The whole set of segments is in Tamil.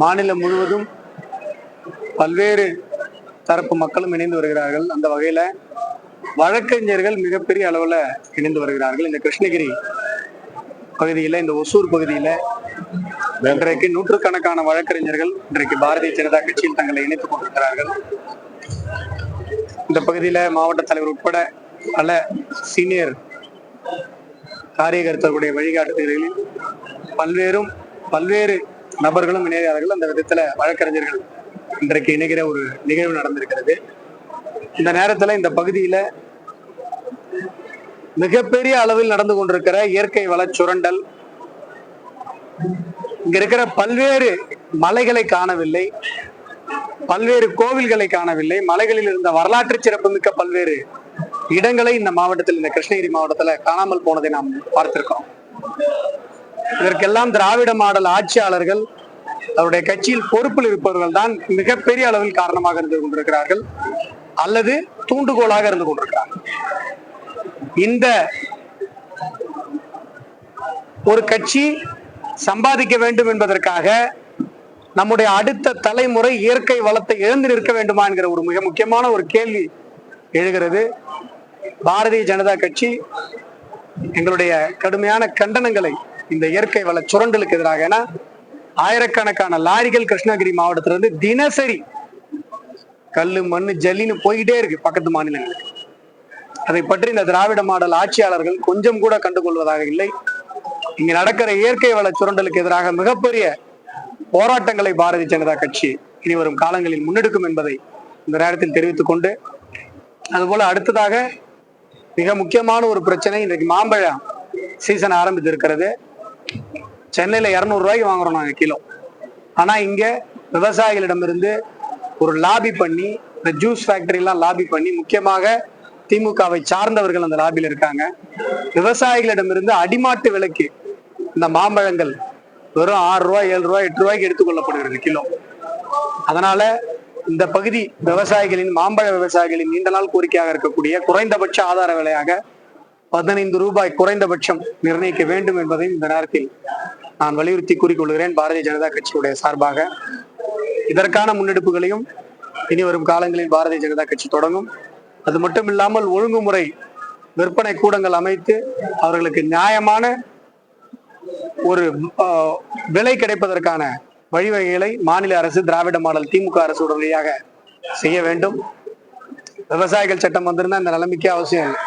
மாநிலம் முழுவதும் பல்வேறு தரப்பு மக்களும் இணைந்து வருகிறார்கள். அந்த வகையில வழக்கறிஞர்கள் மிகப்பெரிய அளவுல இணைந்து வருகிறார்கள். இந்த கிருஷ்ணகிரி பகுதியில இந்த ஒசூர் பகுதியில இன்றைக்கு நூற்றுக்கணக்கான வழக்கறிஞர்கள் இன்றைக்கு பாரதிய ஜனதா கட்சியில் தங்களை இணைத்துக் கொண்டிருக்கிறார்கள். இந்த பகுதியில மாவட்ட தலைவர் உட்பட பல சீனியர் காரியகர்த்தர்களுடைய வழிகாட்டுதல்களில் பல்வேறும் பல்வேறு நபர்களும் இணைகிறார்கள். அந்த விதத்துல வழக்கறிஞர்கள் இன்றைக்கு இணைகிற ஒரு நிகழ்வு நடந்திருக்கிறது. இந்த நேரத்துல இந்த பகுதியில மிகப்பெரிய அளவில் நடந்து கொண்டிருக்கிற இயற்கை வள சுரண்டல் இங்க இருக்கிற பல்வேறு மலைகளை காணவில்லை பல்வேறு கோவில்களை காணவில்லை மலைகளில் இருந்த வரலாற்று சிறப்புமிக்க பல்வேறு இடங்களை இந்த மாவட்டத்தில் இந்த கிருஷ்ணகிரி மாவட்டத்துல காணாமல் போனதை நாம் பார்த்திருக்கோம் இதற்கெல்லாம் திராவிட மாடல் ஆட்சியாளர்கள் அவருடைய கட்சியில் பொறுப்பில் இருப்பவர்கள் தான் மிகப்பெரிய அளவில் காரணமாக இருந்து கொண்டிருக்கிறார்கள். அல்லது தூண்டுகோலாக இருந்து கொண்டிருக்கிறார்கள். இந்த ஒரு கட்சி சம்பாதிக்க வேண்டும் என்பதற்காக நம்முடைய அடுத்த தலைமுறை இயற்கை வளத்தை இழந்து நிற்க வேண்டுமா என்கிற ஒரு மிக முக்கியமான ஒரு கேள்வி எழுகிறது. பாரதிய ஜனதா கட்சி எங்களுடைய கடுமையான கண்டனங்களை இந்த இயற்கை வள சுரண்டலுக்கு எதிராக. ஏன்னா ஆயிரக்கணக்கான லாரிகள் கிருஷ்ணகிரி மாவட்டத்திலிருந்து தினசரி கல்லு மண்ணு ஜல்லின்னு போய்கிட்டே இருக்கு பக்கத்து மாநிலங்களுக்கு. அதை பற்றி இந்த திராவிட மாடல் ஆட்சியாளர்கள் கொஞ்சம் கூட கண்டுகொள்வதாக இல்லை. இங்க நடக்கிற இயற்கை வள சுரண்டலுக்கு எதிராக மிகப்பெரிய போராட்டங்களை பாரதிய ஜனதா கட்சி இனி வரும் காலங்களில் முன்னெடுக்கும் என்பதை இந்த நேரத்தில் தெரிவித்துக் கொண்டு அதுபோல அடுத்ததாக மிக முக்கியமான ஒரு பிரச்சனை இன்றைக்கு மாம்பழம் சீசன் ஆரம்பித்து இருக்கிறது சென்னையில் இரநூறுவாய்க்கு ரூபாய்க்கு வாங்குறோம் நாங்கள் கிலோ. ஆனால் இங்கே விவசாயிகளிடமிருந்து ஒரு லாபி பண்ணி இந்த ஜூஸ் ஃபேக்டரிலாம் லாபி பண்ணி முக்கியமாக திமுகவை சார்ந்தவர்கள் அந்த லாபியில் இருக்காங்க. விவசாயிகளிடமிருந்து அடிமாட்டு விலைக்கு இந்த மாம்பழங்கள் வெறும் ஆறு ரூபாய் ஏழு ரூபாய் எட்டு ரூபாய்க்கு எடுத்துக்கொள்ளப்படுகிறது கிலோ. அதனால இந்த பகுதி விவசாயிகளின் மாம்பழ விவசாயிகளின் நீண்ட நாள் கோரிக்கையாக இருக்கக்கூடிய குறைந்தபட்ச ஆதார விலையாக பதினைந்து ரூபாய் குறைந்தபட்சம் நிர்ணயிக்க வேண்டும் என்பதையும் இந்த நேரத்தில் நான் வலியுறுத்தி கூறிக்கொள்கிறேன். பாரதிய ஜனதா கட்சியுடைய சார்பாக. இதற்கான முன்னெடுப்புகளையும் இனி வரும் காலங்களில் பாரதிய ஜனதா கட்சி தொடங்கும். அது மட்டும் இல்லாமல் ஒழுங்குமுறை விற்பனை கூடங்கள் அமைத்து அவர்களுக்கு நியாயமான ஒரு விலை கிடைப்பதற்கான வழிவகைகளை மாநில அரசு திராவிட மாடல் திமுக அரசு உடனடியாக செய்ய வேண்டும். விவசாயிகள் சட்டம் வந்திருந்தா இந்த நிலைமைக்கு அவசியம் இல்லை.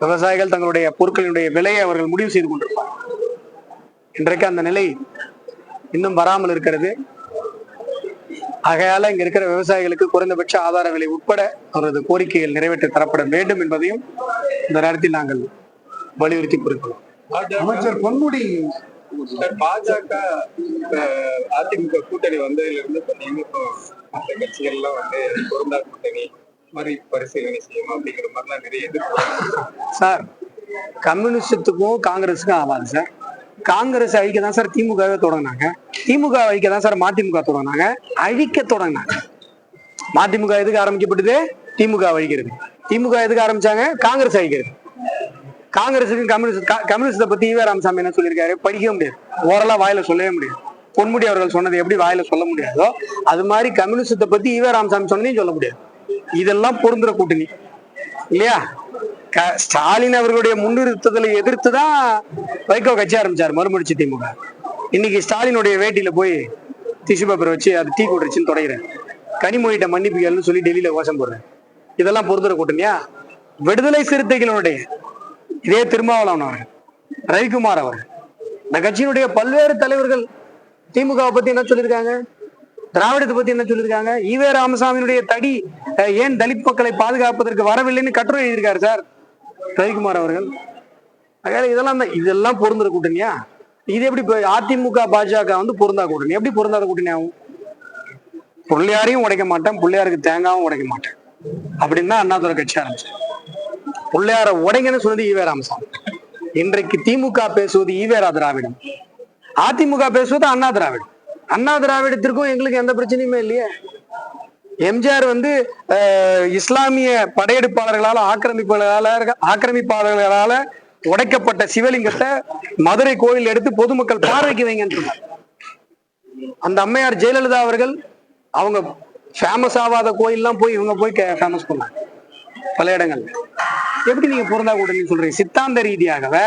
விவசாயிகள் தங்களுடைய பொருட்களினுடைய விலையை அவர்கள் முடிவு செய்து கொண்டிருப்பார் இன்றைக்கு அந்த நிலை இன்னும் வராமல் இருக்கிறது. ஆகையால இங்க இருக்கிற விவசாயிகளுக்கு குறைந்தபட்ச ஆதார விலை உட்பட அவரது கோரிக்கைகள் நிறைவேற்றி தரப்பட வேண்டும் என்பதையும் இந்த நேரத்தில் நாங்கள் வலியுறுத்தி கூறிக்கொள்வோம் அமைச்சர் பொன்முடி. பாஜக அதிமுக கூட்டணி வந்ததுல இருந்து இப்போ மற்ற கட்சிகள் எல்லாம் வந்து பொருந்தா கூட்டணி மாதிரி பரிசீலனை செய்யணும் அப்படிங்கிற மாதிரிலாம் நிறைய எதிர்ப்பு சார் கம்யூனிஸ்டத்துக்கும் காங்கிரஸுக்கும் ஆகாது சார். காங்கிரஸ் அழிக்க தான் சார் திமுகவே தொடங்கினாங்க. திமுக அழிக்க தான் சார் மதிமுக தொடங்கினாங்க. அழிக்க தொடங்கினாங்க. மதிமுக எதுக்கு ஆரம்பிக்கப்பட்டது? திமுக அழிக்கிறது. திமுக எதுக்கு ஆரம்பிச்சாங்க? காங்கிரஸ் அழிக்கிறது. காங்கிரஸுக்கும் கம்யூனிஸ்ட் கா- கம்யூனிஸ்டை பத்தி ஈவே ராமசாமி என்ன சொல்லியிருக்காரு? படிக்கவே முடியாது. ஓரளவு வாயில சொல்லவே முடியாது. பொன்முடி அவர்கள் சொன்னதை எப்படி வாயில சொல்ல முடியாதோ அது மாதிரி கம்யூனிஸ்டத்தை பத்தி ஈவே ராமசாமி சொன்னதையும் சொல்ல முடியாது. இதெல்லாம் பொருந்துற கூட்டணி. இல்லையா? க- ஸ்டாலின் அவர்களுடைய முன்னிறுத்துதலை எதிர்த்து தான் வைகோ கட்சி ஆரம்பிச்சார் மறுமடிச்சு திமுக. இன்னைக்கு ஸ்டாலினுடைய வேட்டியில போய் டிஷ்யூ பேப்பர் வச்சு அது டீ கொடுச்சுன்னு தொடங்குறேன் கனிமொழிகிட்ட மன்னிப்புகள்னு சொல்லி டெல்லியில கோஷம் போடுறேன். இதெல்லாம் பொறுத்துற கூட்டணியா? விடுதலை சிறுத்தைகளுடைய இதே திருமாவளவன் அவர்கள் ரவிக்குமார் அவர் இந்த கட்சியினுடைய பல்வேறு தலைவர்கள் திமுகவை பத்தி என்ன சொல்லியிருக்காங்க? திராவிடத்தை பத்தி என்ன சொல்லியிருக்காங்க? ஈவே ராமசாமியினுடைய தடி ஏன் தலித் மக்களை பாதுகாப்பதற்கு வரவில்லைன்னு கட்டுரை எழுதியிருக்காரு சார்? ரவிக்குமார் அவர்கள். அதனால இதெல்லாம் தான் இதெல்லாம் பொருந்துற கூட்டணியா? இது எப்படி அதிமுக பாஜக வந்து பொருந்தா கூட்டணி? எப்படி பொருந்தாத கூட்டணி ஆகும்? பிள்ளையாரையும் உடைக்க மாட்டேன் பிள்ளையாருக்கு தேங்காவும் உடைக்க மாட்டேன். அப்படின்னு தான் அண்ணாதுரை கட்சி ஆரம்பிச்சு பிள்ளையார உடைங்கன்னு சொன்னது ஈவே ராமசாமி. இன்றைக்கு திமுக பேசுவது ஈவேரா திராவிடம். அதிமுக பேசுவது அண்ணா திராவிடம். அண்ணா திராவிடத்திற்கும் எங்களுக்கு எந்த பிரச்சனையுமே இல்லையே. எம்ஜிஆர் வந்து இஸ்லாமிய படையெடுப்பாளர்களால் ஆக்கிரமிப்பாளர்களால ஆக்கிரமிப்பாளர்களால உடைக்கப்பட்ட சிவலிங்கத்தை மதுரை கோயில் எடுத்து பொதுமக்கள் பார்வைக்கு வைங்கன்னு அந்த அம்மையார் ஜெயலலிதா அவர்கள் அவங்க ஃபேமஸ் ஆகாத கோயில்லாம் போய் இவங்க போய் ஃபேமஸ் பண்ணாங்க. பல இடங்கள்ல. எப்படி நீங்க பொருந்தா கூட்டணி சொல்றீங்க? சித்தாந்த ரீதியாகவே?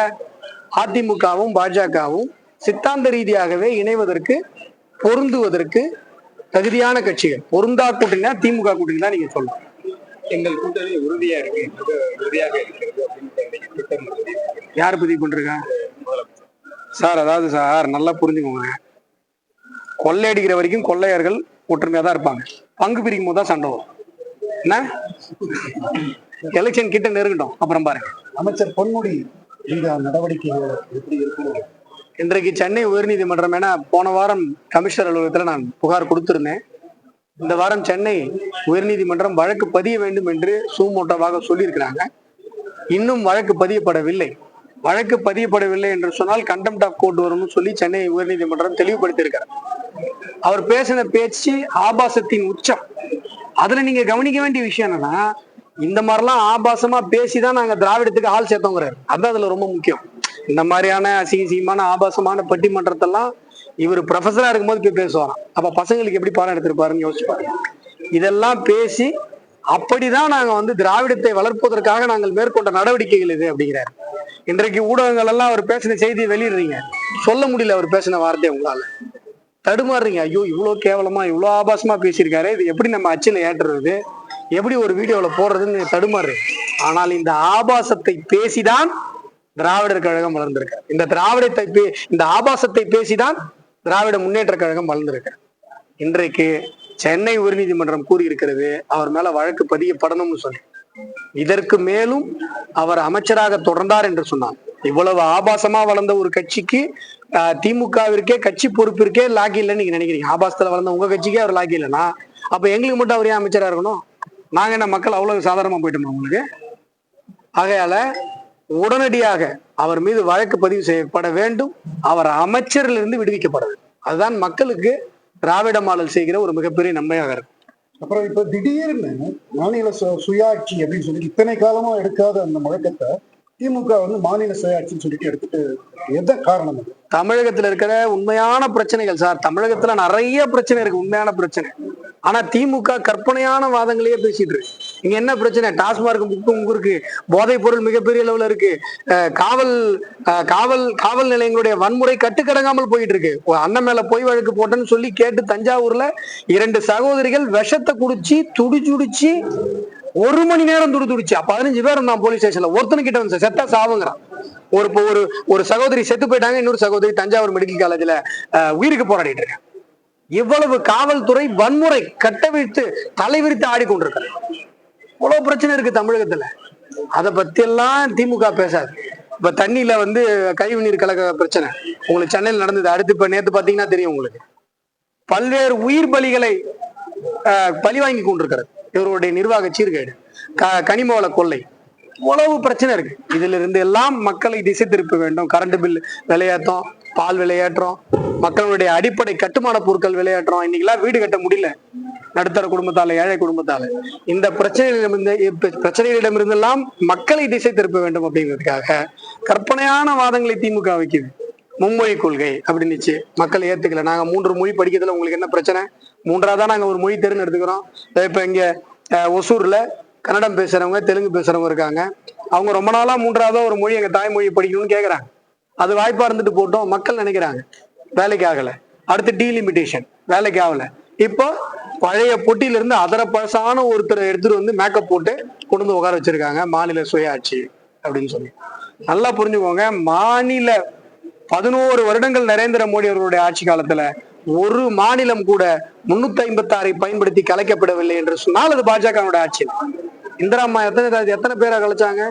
அதிமுகவும் பாஜகவும் சித்தாந்த ரீதியாகவே இணைவதற்கு பொருந்துவதற்கு தகுதியான கட்சிகள். பொருந்தா கூட்டணினா திமுக கூட்டணி தான் நீங்க சொல்லணும். எங்கள் கூட்டணி உறுதியா இருக்கு உறுதியாக இருக்கிறது அப்படின்னு யார் பதிவு பண்றீங்க சார் அதாவது சார் நல்லா புரிஞ்சுக்கோங்க. கொள்ளையடிக்கிற வரைக்கும் கொள்ளையர்கள் ஒற்றுமையா தான் இருப்பாங்க. பங்கு பிரிக்கும் போது தான் சண்டை வரும். என்ன? எலெக்ஷன் கிட்ட நெருங்கட்டும். அப்புறம் பாருங்க. அமைச்சர் பொன்முடி இந்த நடவடிக்கைகள் எப்படி இருக்கும் இன்றைக்கு சென்னை உயர்நீதிமன்றம் என போன வாரம் கமிஷனர் அலுவலகத்தில் நான் புகார் கொடுத்திருந்தேன். இந்த வாரம் சென்னை உயர்நீதிமன்றம் வழக்கு பதிய வேண்டும் என்று சூமோட்டோவாக சொல்லியிருக்கிறாங்க. இன்னும் வழக்கு பதியப்படவில்லை. வழக்கு பதியப்படவில்லை என்று சொன்னால் கண்டெம்ட் ஆஃப் கோர்ட் வரும்னு சொல்லி சென்னை உயர்நீதிமன்றம் தெளிவுபடுத்தியிருக்கிறார். அவர் பேசின பேச்சு ஆபாசத்தின் உச்சம். அதுல நீங்க கவனிக்க வேண்டிய விஷயம் என்னன்னா இந்த மாதிரிலாம் ஆபாசமா பேசிதான் நாங்க திராவிடத்துக்கு ஆள் சேர்த்தோங்கிறாரு. அதான் அதுல ரொம்ப முக்கியம். இந்த மாதிரியான அசிங்கசியமான ஆபாசமான பட்டிமன்றத்தெல்லாம் இவர் ப்ரொஃபஸராக இருக்கும்போது போய் பேசுவாராம். அப்போ பசங்களுக்கு எப்படி பாடம் எடுத்திருப்பாருன்னு யோசிச்சு பாருங்க. இதெல்லாம் பேசி அப்படிதான் நாங்கள் வந்து திராவிடத்தை வளர்ப்பதற்காக நாங்கள் மேற்கொண்ட நடவடிக்கைகள் இது அப்படிங்கிறாரு. இன்றைக்கு ஊடகங்கள் எல்லாம் அவர் பேசின செய்தியை வெளியிடுறீங்க. சொல்ல முடியல அவர் பேசின வார்த்தையை உங்களால. தடுமாறுறீங்க. ஐயோ இவ்வளோ கேவலமா இவ்வளோ ஆபாசமா பேசியிருக்காரு. இது எப்படி நம்ம அச்சில் ஏற்றுறது? எப்படி ஒரு வீடியோவில் போடுறதுன்னு தடுமாறு ஆனால் இந்த ஆபாசத்தை பேசிதான் திராவிடர் கழகம் வளர்ந்திருக்க இந்த திராவிடத்தை பே இந்த ஆபாசத்தை பேசிதான் திராவிட முன்னேற்ற கழகம் வளர்ந்திருக்கார். இன்றைக்கு சென்னை உயர்நீதிமன்றம் கூறியிருக்கிறது அவர் மேல வழக்கு பதியப்படணும்னு சொல்லி. இதற்கு மேலும் அவர் அமைச்சராக தொடர்ந்தார் என்று சொன்னார். இவ்வளவு ஆபாசமா வளர்ந்த ஒரு கட்சிக்கு திமுகவிற்கே கட்சி பொறுப்பிற்கே லாக்கி இல்லைன்னு நீங்க நினைக்கிறீங்க. ஆபாசத்துல வளர்ந்த உங்க கட்சிக்கே அவர் லாக்கி இல்லைன்னா அப்ப எங்களுக்கு மட்டும் அவர் ஏன் அமைச்சரா இருக்கணும்? நாங்க என்ன மக்கள் அவ்வளவு சாதாரணமா போயிட்டோமா உங்களுக்கு? ஆகையால உடனடியாக அவர் மீது வழக்கு பதிவு செய்யப்பட வேண்டும். அவர் அமைச்சரிலிருந்து விடுவிக்கப்பட வேண்டும் அதுதான் மக்களுக்கு திராவிட மாடல் செய்கிற ஒரு மிகப்பெரிய நன்மையாக இருக்கும். அப்புறம் இப்ப திடீர்னு மாநில சுயாட்சி அப்படின்னு சொல்லிட்டு இத்தனை காலமா எடுக்காத அந்த முழக்கத்தை திமுக வந்து மாநில சுயாட்சின்னு சொல்லிட்டு எடுத்துட்டு எந்த காரணம் அது? தமிழகத்துல இருக்கிற உண்மையான பிரச்சனைகள் சார். தமிழகத்துல நிறைய பிரச்சனை இருக்கு உண்மையான பிரச்சனை. ஆனா திமுக கற்பனையான வாதங்களையே பேசிட்டு இருக்கு. இங்க என்ன பிரச்சனை? டாஸ்மார்க் முக்கு இருக்கு. போதைப் பொருள் மிகப்பெரிய அளவுல இருக்கு. காவல் காவல் காவல் நிலையங்களுடைய வன்முறை கட்டுக்கடங்காமல் போயிட்டு இருக்கு அண்ணன் மேல பொய் வழக்கு போட்டேன்னு சொல்லி கேட்டு தஞ்சாவூர்ல இரண்டு சகோதரிகள் விஷத்தை குடிச்சு துடிச்சுடிச்சு. ஒரு மணி நேரம் துடி துடிச்சு பதினஞ்சு பேர் இருந்தான் போலீஸ் ஸ்டேஷன்ல. ஒருத்தனு கிட்ட வந்து செத்தா சாவுங்கிறான். ஒரு ஒரு ஒரு சகோதரி செத்து போயிட்டாங்க. இன்னொரு சகோதரி தஞ்சாவூர் மெடிக்கல் காலேஜ்ல உயிருக்கு போராடிட்டு இருக்கேன். இவ்வளவு காவல்துறை வன்முறை கட்டவிழ்த்து தலைவிரித்து ஆடிக்கொண்டிருக்காங்க. இவ்வளவு பிரச்சனை இருக்கு தமிழகத்துல. அதை பத்தி எல்லாம் திமுக பேசாது. இப்ப தண்ணியில வந்து கழிவுநீர் கலக்க பிரச்சனை. உங்களுக்கு சென்னையில் நடந்தது. அடுத்து இப்ப நேத்து பாத்தீங்கன்னா தெரியும் உங்களுக்கு. பல்வேறு உயிர் பலிகளை பழி வாங்கி கொண்டிருக்கிறது. இவருடைய நிர்வாக சீர்கேடு. க- கனிம வள கொள்ளை. இவ்வளவு பிரச்சனை இருக்கு. இதுல இருந்து எல்லாம் மக்களை திசை திருப்ப வேண்டும். கரண்ட் பில் விலையேற்றம் பால் விளையாட்டுறோம். மக்களுடைய அடிப்படை கட்டுமான பொருட்கள் விளையாட்டுறோம். இன்னைக்கெல்லாம் வீடு கட்ட முடியல. நடுத்தர குடும்பத்தால ஏழை குடும்பத்தால. இந்த பிரச்சனையிலிருந்து பிரச்சனைகளிடமிருந்தெல்லாம் மக்களை திசை திருப்ப வேண்டும் அப்படிங்கிறதுக்காக கற்பனையான வாதங்களை திமுக வைக்குது. மும்மொழி கொள்கை அப்படின்னுச்சு. மக்கள் ஏத்துக்கல. நாங்க மூன்று மொழி படிக்கிறதுல உங்களுக்கு என்ன பிரச்சனை? மூன்றாவதா நாங்க ஒரு மொழி தேர்ந்து எடுத்துக்கிறோம். இப்ப இங்க ஒசூர்ல கன்னடம் பேசுறவங்க தெலுங்கு பேசுறவங்க இருக்காங்க. அவங்க ரொம்ப நாளா மூன்றாவதா ஒரு மொழி எங்க தாய்மொழி படிக்கணும்னு கேக்குறாங்க. அது வாய்ப்பா இருந்துட்டு போட்டோம். மக்கள் நினைக்கிறாங்க. வேலைக்கு ஆகல. அடுத்து டீலிமிட்டேஷன் வேலைக்கு ஆகல. இப்போ பழைய பொட்டியிலிருந்து அதர பழசான ஒருத்தரை எடுத்துட்டு வந்து மேக்கப் போட்டு கொண்டு வந்து உட்கார வச்சிருக்காங்க. மாநில சுயாட்சி அப்படின்னு சொல்லி. நல்லா புரிஞ்சுக்கோங்க. மாநில பதினோரு வருடங்கள் நரேந்திர மோடி அவர்களுடைய ஆட்சி காலத்துல ஒரு மாநிலம் கூட முன்னூத்தி ஐம்பத்தி ஆறை பயன்படுத்தி கலைக்கப்படவில்லை என்று சொன்னால் அது பாஜகவுடைய ஆட்சி. இந்திரா அம்மா எத்தனை எத்தனை பேரை கலைச்சாங்க?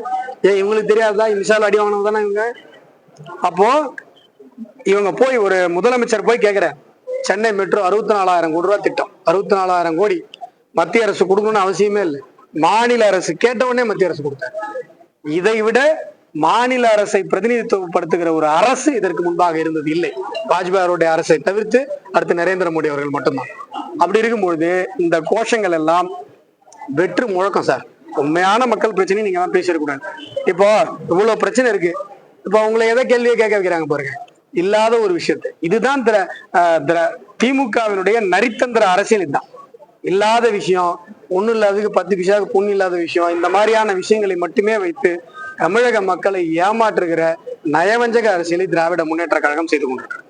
ஏ இவங்களுக்கு தெரியாதா? மிசால் அடி வாங்கினது தானே இவங்க? அப்போ இவங்க போய் ஒரு முதலமைச்சர் போய் கேக்குற சென்னை மெட்ரோ அறுபத்தி நாலாயிரம் கோடி ரூபா திட்டம். அறுபத்தி நாலாயிரம் கோடி மத்திய அரசு கொடுக்கணும்னு அவசியமே இல்லை. மாநில அரசு கேட்டவுடனே மத்திய அரசு கொடுத்தாரு. இதை விட மாநில அரசை பிரதிநிதித்துவப்படுத்துகிற ஒரு அரசு இதற்கு முன்பாக இருந்தது இல்லை. வாஜ்பாய் அரசை தவிர்த்து அடுத்து நரேந்திர மோடி அவர்கள் மட்டும்தான். அப்படி இருக்கும்பொழுது இந்த கோஷங்கள் எல்லாம் வெற்று முழக்கம் சார். உண்மையான மக்கள் பிரச்சனையை நீங்க எல்லாம் பேசிடக்கூடாது. இப்போ இவ்வளவு பிரச்சனை இருக்கு. இப்போ உங்களை எதை கேள்வியை கேட்க வைக்கிறாங்க பாருங்க. இல்லாத ஒரு விஷயத்தை. இதுதான் திர- திர- திமுகவினுடைய நரித்தந்திர அரசியல் இதுதான். இல்லாத விஷயம் ஒண்ணும் இல்லாததுக்கு பத்து பிசாவுக்கு புண்ணு இல்லாத விஷயம் இந்த மாதிரியான விஷயங்களை மட்டுமே வைத்து தமிழக மக்களை ஏமாற்றுகிற நயவஞ்சக அரசியலை திராவிட முன்னேற்ற கழகம் செய்து கொண்டிருக்கிறது.